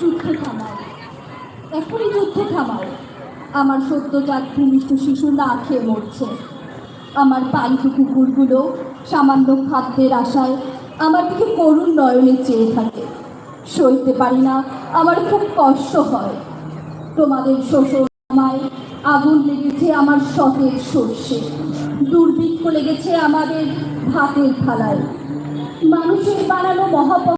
যুদ্ধে থামাও। এখনই যুদ্ধে থামাও। আমার সদ্যজাত ভূমিষ্ঠ শিশু না খেয়ে মরছে। আমার পালিত কুকুরগুলো সামান্য খাদ্যের আশায় আমার দিকে করুণ নয়নে চেয়ে থাকে। সইতে পারি না, আমার খুব কষ্ট হয়। তোমাদের শোষণায় আগুন লেগেছে আমার সতের সর্ষে। দুর্ভিক্ষ লেগেছে আমাদের ভাতের থালায়। মানুষের বানানো মহাপ